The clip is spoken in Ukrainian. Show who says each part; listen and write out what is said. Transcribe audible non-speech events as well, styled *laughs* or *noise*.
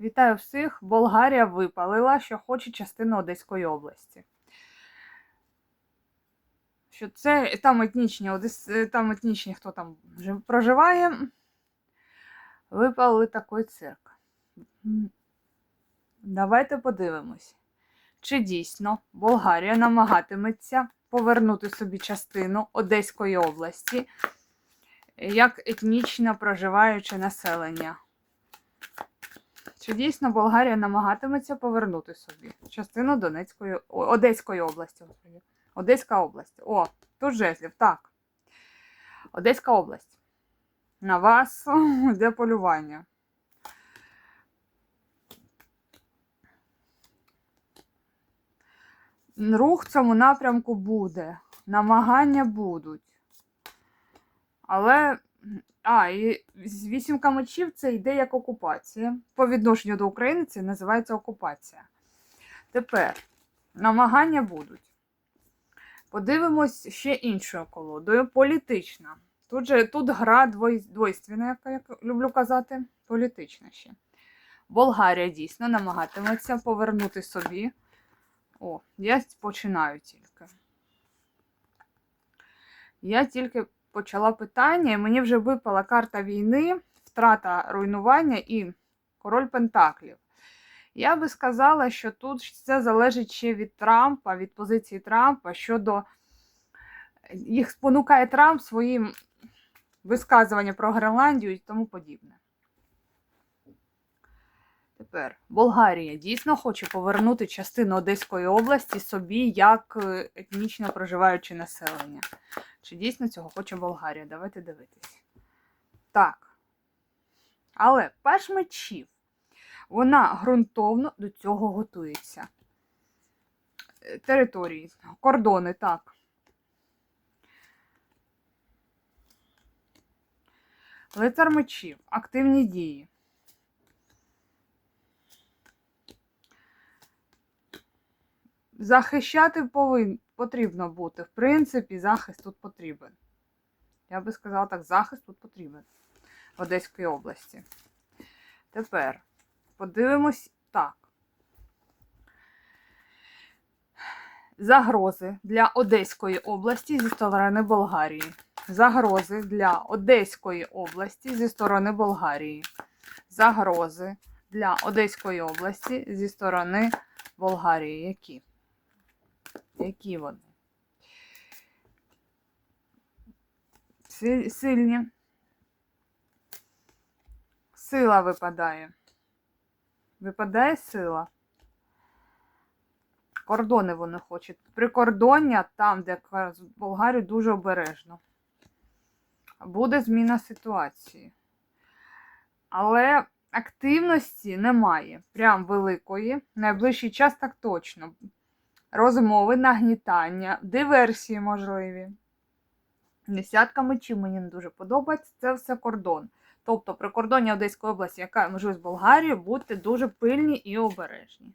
Speaker 1: Вітаю всіх! Болгарія випалила, що хоче частину Одеської області. Що це там етнічні, Одес... е, там етнічні, хто там проживає, випалили такий цирк. Давайте подивимось, чи дійсно Болгарія намагатиметься повернути собі частину Одеської області як етнічно проживаюче населення. Чи дійсно Болгарія намагатиметься повернути собі частину Донецької, Одеської області? Одеська область. О, тут жезлів, так. Одеська область. На вас *laughs* йде полювання. Рух в цьому напрямку буде. Намагання будуть. Але а, і вісімка мечів це йде як окупація. По відношенню до України це називається окупація. Тепер намагання будуть. Подивимось ще іншою колодою. Політична. Тут же тут гра двой, двойственна, як я люблю казати, політична ще. Болгарія дійсно намагатиметься повернути собі. О, я починаю тільки. Я тільки почала питання, і мені вже випала карта війни, втрата руйнування і король Пентаклів. Я би сказала, що тут це залежить ще від Трампа, від позиції Трампа щодо їх спонукає Трамп своїм висказуванням про Гренландію і тому подібне. Тепер Болгарія дійсно хоче повернути частину Одеської області собі як е, етнічно проживаюче населення. Чи дійсно цього хоче Болгарія? Давайте дивитись. Так. Але паш мечів, вона ґрунтовно до цього готується. Е, Території, кордони, так. Лицар мечів, активні дії. Захищати повин... потрібно бути. В принципі, захист тут потрібен. Я би сказала так, захист тут потрібен в Одеській області. Тепер подивимось так. Загрози для Одеської області зі сторони Болгарії. Загрози для Одеської області зі сторони Болгарії. Загрози для Одеської області зі сторони Болгарії. Які? Які вони? Сильні. Сила випадає. Випадає сила. Кордони вони хочуть. Прикордоння там, де якраз Болгарію дуже обережно. Буде зміна ситуації. Але активності немає. Прям великої. Найближчий час так точно. Розмови, нагнітання, диверсії можливі. Десятка мечів мені не дуже подобається. Це все кордон. Тобто прикордоння Одеської області, яка можливість Болгарії, будьте дуже пильні і обережні.